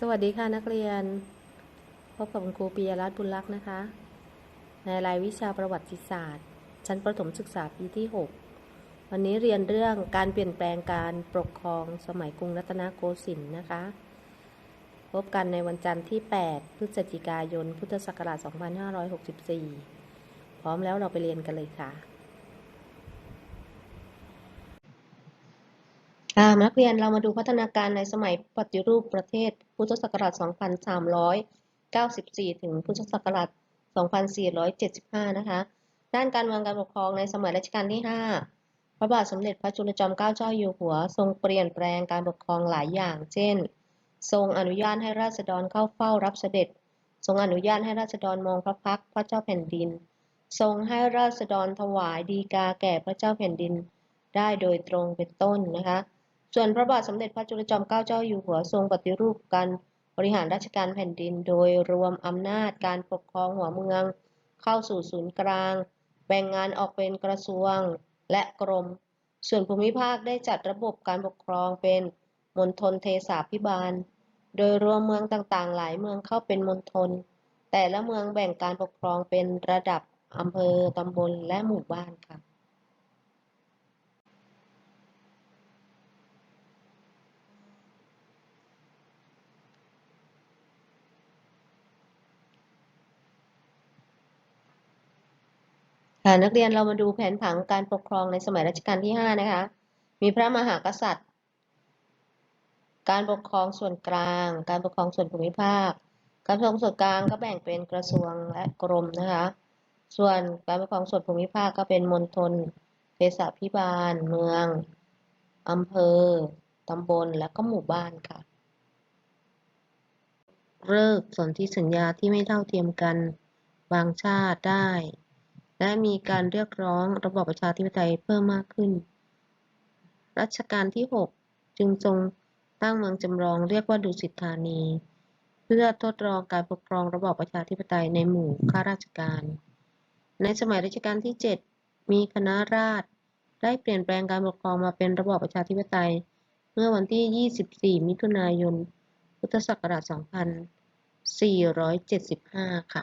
สวัสดีค่ะนักเรียน พบกับคุณครูปียรัตน์บุญลักษณ์นะคะ ในรายวิชาประวัติศาสตร์ ชั้นประถมศึกษาปีที่ 6 วันนี้เรียนเรื่องการเปลี่ยนแปลงการปกครองสมัยกรุงรัตนโกสินทร์นะคะ พบกันในวันจันทร์ที่ 8 พฤศจิกายน พุทธศักราช 2564 พร้อมแล้วเราไปเรียนกันเลยค่ะ ค่ะ นักเรียนเรามาดูพัฒนาการในสมัยปฏิรูปประเทศ พุทธศักราช 2394 ถึงพุทธศักราช 2475 นะคะ ด้านการเมืองการปกครองในสมัยรัชกาลที่ 5 พระบาทสมเด็จพระจุลจอมเกล้าเจ้าอยู่หัว ทรงเปลี่ยนแปลงการปกครองหลายอย่าง เช่น ทรงอนุญาตให้ราษฎรเข้าเฝ้ารับเสด็จ ทรงอนุญาตให้ราษฎรมองพระพักตร์พระเจ้าแผ่นดิน ทรงให้ราษฎรถวายดีกาแก่พระเจ้าแผ่นดิน ได้โดยตรงเป็นต้นนะคะ ส่วนพระบาทสมเด็จพระจุลจอมเกล้าเจ้าอยู่หัวทรงปฏิรูปการบริหารราชการแผ่นดิน โดยรวมอำนาจการปกครองหัวเมือง เข้าสู่ศูนย์กลาง แบ่งงานออกเป็นกระทรวงและกรม ส่วนภูมิภาคได้จัดระบบการปกครองเป็นมณฑลเทศาพิบาล โดยรวมเมืองต่างๆ หลายเมืองเข้าเป็นมณฑล แต่ละเมืองแบ่งการปกครองเป็นระดับอำเภอตำบลและหมู่บ้านค่ะ ค่ะนักเรียนเรามาดูแผนผังการปกครองในสมัยรัชกาลที่ 5 นะคะ มีพระมหากษัตริย์ การปกครองส่วนกลาง การปกครองส่วนภูมิภาค การปกครองส่วนกลางก็แบ่งเป็นกระทรวงและกรมนะคะ ส่วนการปกครองส่วนภูมิภาคก็เป็นมณฑลเทศพิบาล เมืองอำเภอ ตำบล และก็หมู่บ้านค่ะ เลิกสนธิสัญญาที่ไม่เท่าเทียมกัน บางชาติได้ และมีการเรียกร้องระบอบประชาธิปไตยเพิ่มมากขึ้น รัชกาลที่ 6 จึงทรงตั้งเมืองจำลองเรียกว่าดุสิตธานี เพื่อทดลองการปกครองระบอบประชาธิปไตยในหมู่ข้าราชการ ในสมัยรัชกาลที่ 7 มีคณะราษฎรได้เปลี่ยนแปลงการปกครองมาเป็นระบอบประชาธิปไตย เมื่อวันที่ 24 มิถุนายน พุทธศักราช 2475 ค่ะ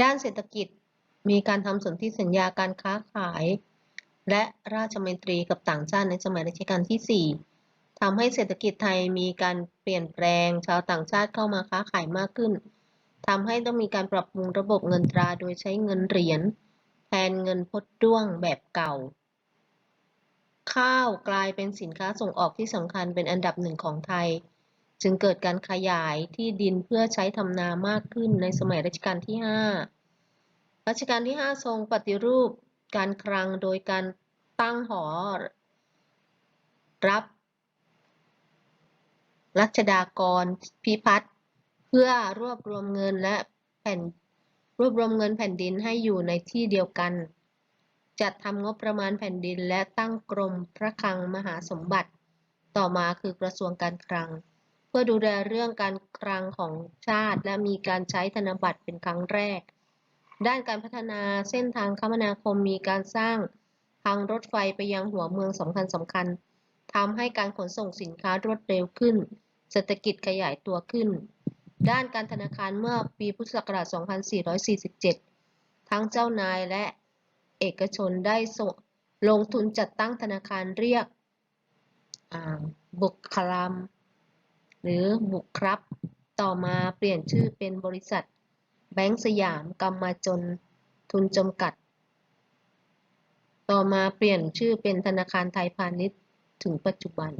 ด้านเศรษฐกิจมีการทำสนธิสัญญาการค้าขาย และราชมัยตรีกับต่างชาติในสมัยรัชกาลที่ 4ทำให้เศรษฐกิจไทยมีการเปลี่ยนแปลง ชาวต่างชาติเข้ามาค้าขายมากขึ้นทำให้ต้องมีการปรับปรุงระบบเงินตราโดยใช้เงินเหรียญแทนเงินพดด้วงแบบเก่า ข้าวกลายเป็นสินค้าส่งออกที่สำคัญเป็นอันดับหนึ่งของไทย จึงเกิดการขยายที่ดินเพื่อใช้ทำนามากขึ้นในสมัยรัชกาลที่ 5 รัชกาลที่ 5 ทรงปฏิรูปการคลังโดยการตั้งหอ รับ รัชดากรพิพัฒน์เพื่อรวบรวมเงินและแผ่นรวบรวมเงินแผ่นดินให้อยู่ในที่เดียวกัน จัดทำงบประมาณแผ่นดินและตั้งกรมพระคลังมหาสมบัติ ต่อมาคือกระทรวงการคลัง เพื่อดูแลเรื่องการคลังของชาติ และมีการใช้ธนบัตรเป็นครั้งแรก ด้านการพัฒนาเส้นทางคมนาคมมีการสร้างทางรถไฟไปยังหัวเมืองสำคัญสำคัญทำให้การขนส่งสินค้ารวดเร็วขึ้น เศรษฐกิจขยายตัวขึ้น ด้านการธนาคารเมื่อปีพุทธศักราช 2447 ทั้งเจ้านายและเอกชนได้ส่งลงทุนจัดตั้งธนาคารเรียกบุคลาม หรือบุกครับ ต่อมาเปลี่ยนชื่อเป็นบริษัท แบงก์สยามกำมาจนทุนจำกัด ต่อมาเปลี่ยนชื่อเป็นธนาคารไทยพาณิชย์ถึงปัจจุบัน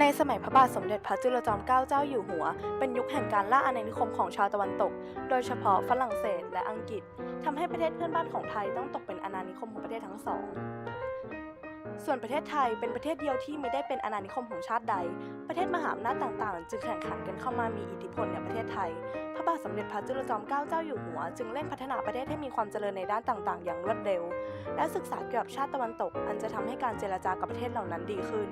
ในสมัยพระบาทสมเด็จพระจุลจอมเกล้าเจ้าอยู่หัว เป็นยุคแห่งการล่าอาณานิคมของชาวตะวันตก โดยเฉพาะฝรั่งเศสและอังกฤษทำให้ประเทศเพื่อนบ้านของไทยต้องตกเป็นอาณานิคมของประเทศทั้งสอง ส่วนประเทศไทยเป็นประเทศเดียวที่ไม่ได้เป็นอาณานิคมของชาติใด ประเทศมหาอำนาจต่างๆ จึงแข่งขันกันเข้ามามีอิทธิพลในประเทศไทย พระบาทสมเด็จพระจุลจอมเกล้าเจ้าอยู่หัว จึงเร่งพัฒนาประเทศให้มีความเจริญในด้านต่าง ๆ อย่างรวดเร็ว และศึกษาเกี่ยวกับชาติตะวันตก อันจะทำให้การเจรจากับประเทศเหล่านั้นดีขึ้น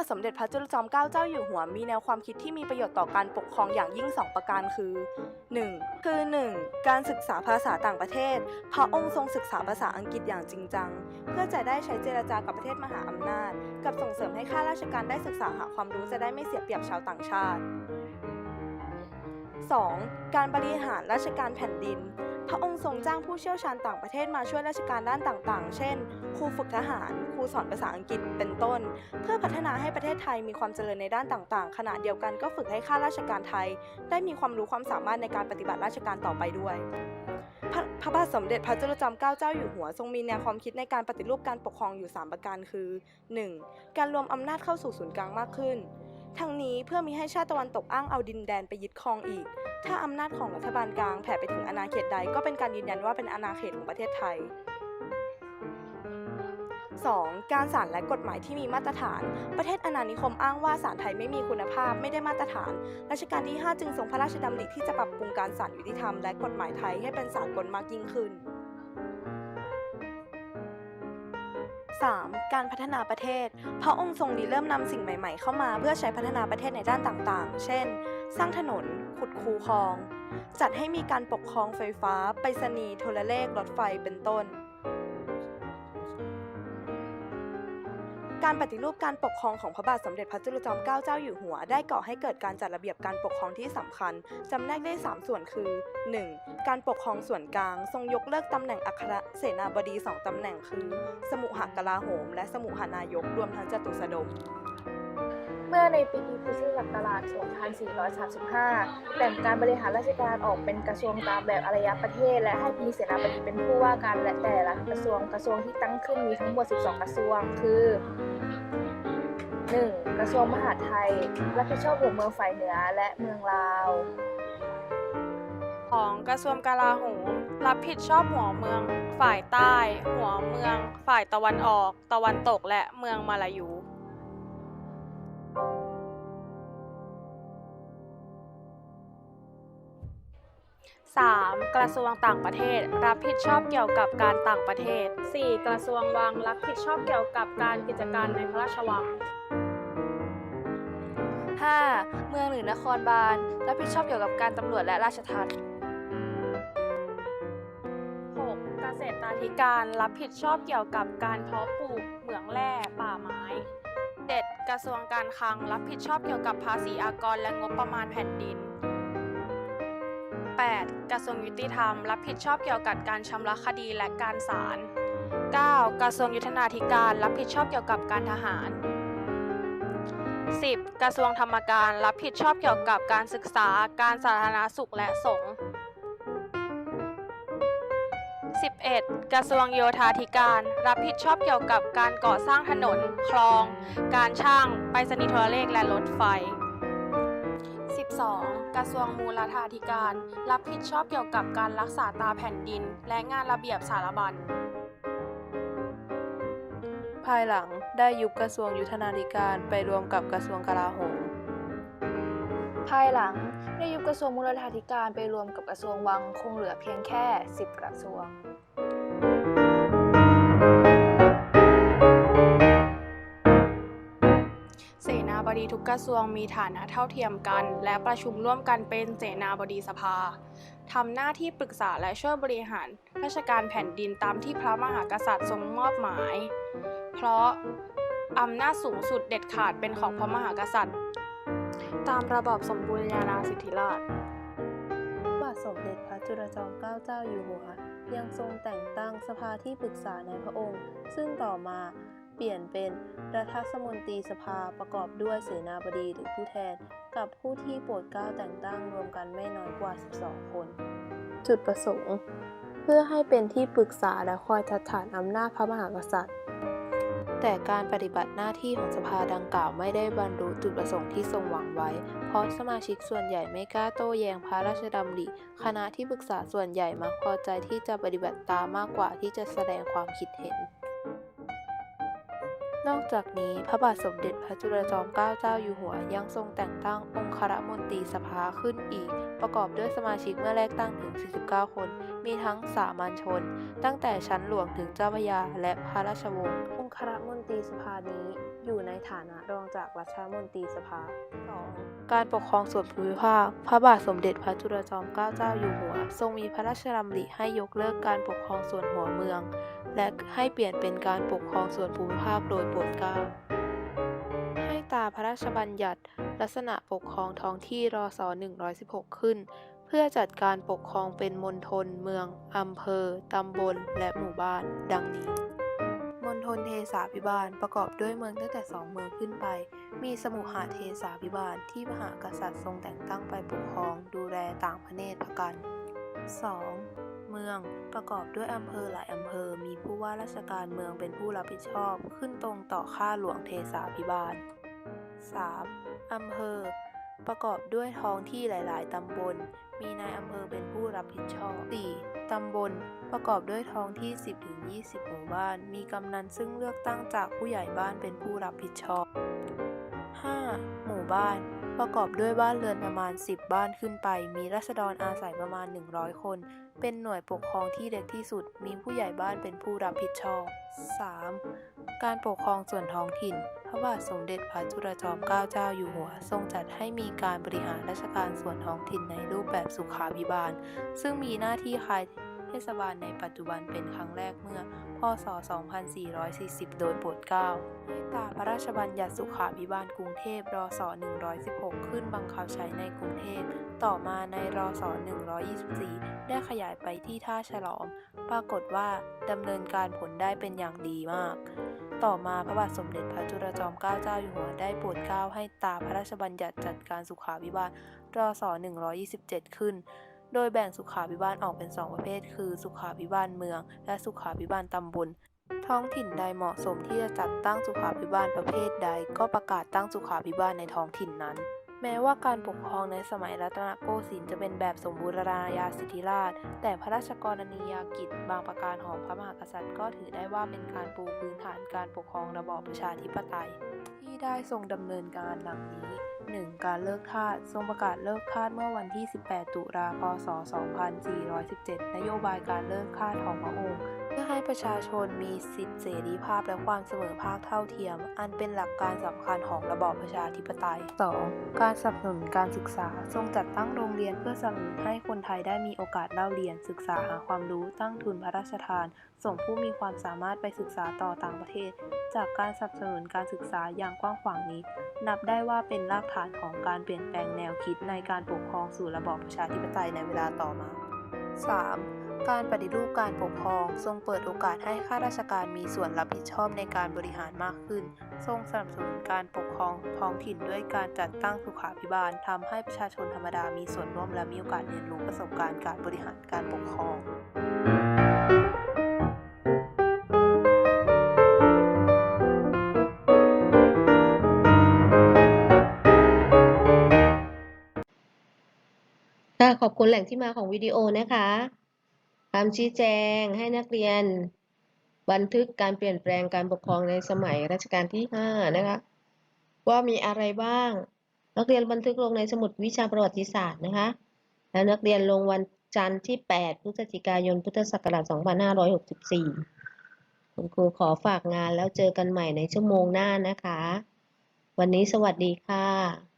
าทสมเด็จพระจุลจอมเกล้าเจ้าอยู่หัวมีแนวความคิดที่มีประโยชน์ต่อการปกครองอย่างยิ่ง 2 ประการคือ 1. คือ 1. การศึกษาภาษาต่างประเทศ พระองค์ทรงศึกษาภาษาอังกฤษอย่างจริงจัง เพื่อจะได้ใช้เจรจากับประเทศมหาอำนาจ กับส่งเสริมให้ข้าราชการได้ศึกษาหาความรู้จะได้ไม่เสียเปรียบชาวต่างชาติ 2. การบริหารราชการแผ่นดิน พระองค์ทรงจ้างผู้เชี่ยวชาญต่างประเทศมาช่วยราชการด้านต่างๆ เช่น ครูฝึกทหาร ครูสอนภาษาอังกฤษ เป็นต้น เพื่อพัฒนาให้ประเทศไทยมีความเจริญในด้านต่างๆ ขณะเดียวกันก็ฝึกให้ข้าราชการไทย ได้มีความรู้ความสามารถในการปฏิบัติราชการต่อไปด้วยพระพระบาทสมเด็จพระจุลจอมเกล้าเจ้าอยู่หัวทรงมีแนวความคิดในการปฏิรูปการปกครองอยู่ 3 ประการคือ 1. การรวมอำนาจเข้าสู่ศูนย์กลางมากขึ้น ทั้งนี้เพื่อมีให้ชาติตะวันตกอ้างเอาดินแดนไปยึดครองอีก ถ้าอำนาจของรัฐบาลกลางแผ่ไปถึงอาณาเขตใดก็เป็นการยืนยันว่าเป็นอาณาเขตของประเทศไทย 2. การศาลและกฎหมายที่มีมาตรฐาน ประเทศอาณานิคมอ้างว่าศาลไทยไม่มีคุณภาพไม่ได้มาตรฐาน รัชกาลที่ 5 จึงทรงพระราชดำริที่จะปรับปรุงการศาลยุติธรรมและกฎหมายไทยให้เป็นสากลมากยิ่งขึ้น 3. การพัฒนาประเทศ พระองค์ทรงริเริ่มนำสิ่งใหม่ๆ เข้ามาเพื่อใช้พัฒนาประเทศในด้านต่างๆ เช่น สร้างถนน ขุดคูคลอง จัดให้มีการปกครองไฟฟ้า ไปรษณีย์ โทรเลข รถไฟ เป็นต้น การปฏิรูปการปกครองของพระบาทสมเด็จพระจุลจอมเกล้าเจ้าอยู่หัว ได้ก่อให้เกิดการจัดระเบียบการปกครองที่สำคัญจำแนกได้ 3 ส่วนคือ 1. การปกครองส่วนกลาง ทรงยกเลิกตำแหน่งอัครเสนาบดี 2ตำแหน่งคือ สมุหกลาโหม และสมุหานายกรวมทั้งจตุสดม เมื่อในปีพุทธศักราช 2435 แบ่งการบริหารราชการออกเป็นกระทรวงตามแบบอารยประเทศ และให้มีเสนาบดีเป็นผู้ว่าการและแต่ละกระทรวงกระทรวงที่ตั้งขึ้นมีทั้งหมด 12 กระทรวง คือ 1. กระทรวงมหาดไทย รับผิดชอบหัวเมืองฝ่ายเหนือและเมืองลาวของกระทรวงกลาโหมรับผิดชอบหัวเมืองฝ่ายใต้ หัวเมืองฝ่ายตะวันออก ตะวันตกและเมืองมาลายู 3. กระทรวงต่างประเทศ รับผิดชอบเกี่ยวกับการต่างประเทศ 4. กระทรวงวังรับผิดชอบเกี่ยวกับการกิจการในพระราชวัง 5. เมืองหรือนครบาลรับผิดชอบเกี่ยวกับการตำรวจและราชทัณฑ์ 6. เกษตราธิการรับผิดชอบเกี่ยวกับการเพาะปลูกเหมืองแร่ป่าไม้ 7. กระทรวงการคลังรับผิดชอบเกี่ยวกับภาษีอากรและงบประมาณแผ่นดิน 8. กระทรวงยุติธรรม รับผิดชอบเกี่ยวกับการชำระคดีและการศาล 9. กระทรวงยุทธนาธิการรับผิดชอบเกี่ยวกับการทหาร 10. กระทรวงธรรมการรับผิดชอบเกี่ยวกับการศึกษา การสาธารณสุขและสงฆ์ 11. กระทรวงโยธาธิการ รับผิดชอบเกี่ยวกับการก่อสร้างถนน คลอง การช่าง ไปรษณีย์โทรเลขและรถไฟ 12. กระทรวงมูลธาธิการ รับผิดชอบเกี่ยวกับการรักษาตาแผ่นดิน และงานระเบียบสารบัญ ภายหลังได้ยุบกระทรวงยุทธนาธิการไปรวมกับกระทรวงกลาโหม ภายหลังได้ยุบกระทรวงมูลฐานธิการไปรวมกับกระทรวงวังคงเหลือเพียงแค่ 10 กระทรวง ดีทุกกระทรวงมีฐานะเท่าเทียมกัน และประชุมร่วมกันเป็นเสนาบดีสภาทำหน้าที่ปรึกษาและช่วยบริหารราชการแผ่นดินตามที่พระมหากษัตริย์ทรงมอบหมาย เพราะอำนาจสูงสุดเด็ดขาดเป็นของพระมหากษัตริย์ ตามระบอบสมบูรณาญาสิทธิราชบาทสมเด็จพระจุลจอมเกล้าเจ้าอยู่หัว ยังทรงแต่งตั้งสภาที่ปรึกษาในพระองค์ ซึ่งต่อมา ปลี่ยนเป็นรัฐสมนตรีสภาประกอบด้วยเสนาบดีหรือผู้แทน กับผู้ที่โปรดเกล้าแต่งตั้งรวมกันไม่น้อยกว่า 12 คน จุดประสงค์ เพื่อให้เป็นที่ปรึกษาและคอยทัดฐานอำนาจพระมหากษัตริย์ แต่การปฏิบัติหน้าที่ของสภาดังกล่าวไม่ได้บรรลุจุดประสงค์ที่ทรงหวังไว้ เพราะสมาชิกส่วนใหญ่ไม่กล้าโต้แย้งพระราชดำริ คณะที่ปรึกษาส่วนใหญ่มักพอใจที่จะปฏิบัติตามมากกว่าที่จะแสดงความคิดเห็น นอกจากนี้พระบาทสมเด็จพระจุลจอมเกล้าเจ้าอยู่หัวยังทรงแต่งตั้งองครมนตรีสภาขึ้นอีก ประกอบด้วยสมาชิกเมื่อแรกตั้งถึง 49 คน มีทั้งสามัญชน ตั้งแต่ชั้นหลวงถึงเจ้าพยาและพระราชวงศ์องครมนตรีสภานี้อยู่ในฐานะรองจากรัชมนตรีสภา 2. การปกครองส่วนภูมิภาค พระบาทสมเด็จพระจุลจอมเกล้าเจ้าอยู่หัว ทรงมีพระราชดำริให้ยกเลิกการปกครองส่วนหัวเมือง และให้เปลี่ยนเป็นการปกครองส่วนภูมิภาคโดยโปรดเกล้าให้ตาพระราชบัญญัติ ลักษณะปกครองท้องที่รศ116 ขึ้น เพื่อจัดการปกครองเป็นมณฑลเมืองอำเภอ ตำบล และหมู่บ้าน ดังนี้มณฑลเทสาพิบาลประกอบด้วยเมืองตั้งแต่สองเมืองขึ้นไป มีสมุหาเทสาพิบาลที่มหากษัตริย์ทรงแต่งตั้งไปปกครองดูแลต่างพระเนตรพระกัน 2. เมือง ประกอบด้วยอำเภอหลายอำเภอ มีผู้ว่าราชการเมืองเป็นผู้รับผิดชอบ ขึ้นตรงต่อข้าหลวงเทสาพิบาล 3. อำเภอ ประกอบด้วยท้องที่หลาย ๆ ตำบล มีนายอำเภอเป็นผู้รับผิดชอบ 4. ตำบล ประกอบด้วยท้องที่ 10-20 หมู่บ้าน มีกำนันซึ่งเลือกตั้งจากผู้ใหญ่บ้านเป็นผู้รับผิดชอบ 5. หมู่บ้าน ประกอบด้วยบ้านเรือนประมาณ 10 บ้านขึ้นไป มีราษฎรอาศัยประมาณ 100 คน เป็นหน่วยปกครองที่เล็กที่สุด มีผู้ใหญ่บ้านเป็นผู้รับผิดชอบ 3. การปกครองส่วนท้องถิ่น พระบาทสมเด็จพระจุลจอมเกล้าเจ้าอยู่หัว ทรงจัดให้มีการบริหารราชการส่วนท้องถิ่นในรูปแบบสุขาภิบาล ซึ่งมีหน้าที่คล้าย เทศบาลในปัจจุบันเป็นครั้งแรกเมื่อ พศ 2440 โดยโปรดเกล้าให้ตาพระราชบัญญัติสุขาภิบาลกรุงเทพ รศ 116 ขึ้นบังคับใช้ในกรุงเทพ ต่อมาในรศ 124 ได้ขยายไปที่ท่าฉลอม ปรากฏว่าดำเนินการผลได้เป็นอย่างดีมากต่อมาพระบาทสมเด็จพระจุลจอมเกล้าเจ้าอยู่หัวได้โปรดเกล้าให้ตาพระราชบัญญัติจัดการสุขาภิบาลรศ 127 ขึ้น โดยแบ่งสุขาภิบาลออกเป็น 2 ประเภท คือ สุขาภิบาลเมือง และสุขาภิบาลตำบล ท้องถิ่นใดเหมาะสมที่จะจัดตั้งสุขาภิบาลประเภทใด ก็ประกาศตั้งสุขาภิบาลในท้องถิ่นนั้น แม้ว่าการปกครองในสมัยรัตนโกสินทร์จะเป็นแบบสมบูรณาญาสิทธิราช แต่พระราชกรณียกิจบางประการของพระมหากษัตริย์ก็ถือได้ว่าเป็นการปูพื้นฐานการปกครองระบอบประชาธิปไตย ที่ได้ทรงดำเนินการดังนี้ 1. การเลิกทาสทรงประกาศเลิกทาสเมื่อวันที่ 18 ตุลาคม พศ 2417 นโยบายการเลิกทาสของพระองค์ เพื่อให้ประชาชนมีสิทธิเสรีภาพและความเสมอภาคเท่าเทียม อันเป็นหลักการสำคัญของระบอบประชาธิปไตย 2. การสนับสนุนการศึกษา ทรงจัดตั้งโรงเรียนเพื่อสนับสนุนให้คนไทยได้มีโอกาสเล่าเรียน ศึกษาหาความรู้ตั้งทุนพระราชทาน ส่งผู้มีความสามารถไปศึกษาต่อต่างประเทศ จากการสนับสนุนการศึกษาอย่างกว้างขวางนี้ นับได้ว่าเป็นรากฐานของการเปลี่ยนแปลงแนวคิดในการปกครองสู่ระบอบประชาธิปไตยในเวลาต่อมา 3. การปฏิรูปการปกครอง ทรงเปิดโอกาสให้ข้าราชการมีส่วนรับผิดชอบในการบริหารมากขึ้น ทรงสนับสนุนการปกครองท้องถิ่นด้วยการจัดตั้งสุขาภิบาลทำให้ประชาชนธรรมดามีส่วนร่วมและมีโอกาสเรียนรู้ประสบการณ์การบริหารการปกครองค่ะขอบคุณแหล่งที่มาของวิดีโอนะคะ คำชี้แจงให้นักเรียน บันทึกการเปลี่ยนแปลงการปกครองในสมัยรัชกาลที่ 5 นะคะ ว่ามีอะไรบ้าง นักเรียนบันทึกลงในสมุดวิชาประวัติศาสตร์นะคะ และนักเรียนลงวันจันทร์ที่ 8 พฤศจิกายน พุทธศักราช 2564 คุณครูขอฝากงานแล้วเจอกันใหม่ในชั่วโมงหน้านะคะ วันนี้สวัสดีค่ะ